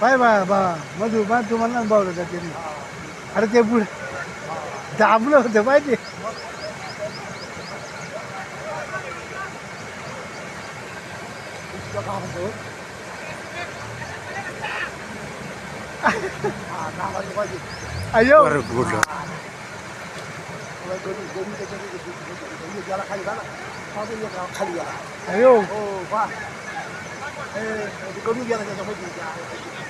Baik, baik, baik. Baik, baik. Baik, baik. Baik, baik. Ayo. Baik, Ayo. Oh, Eh, di kami biar saja sampai di sini.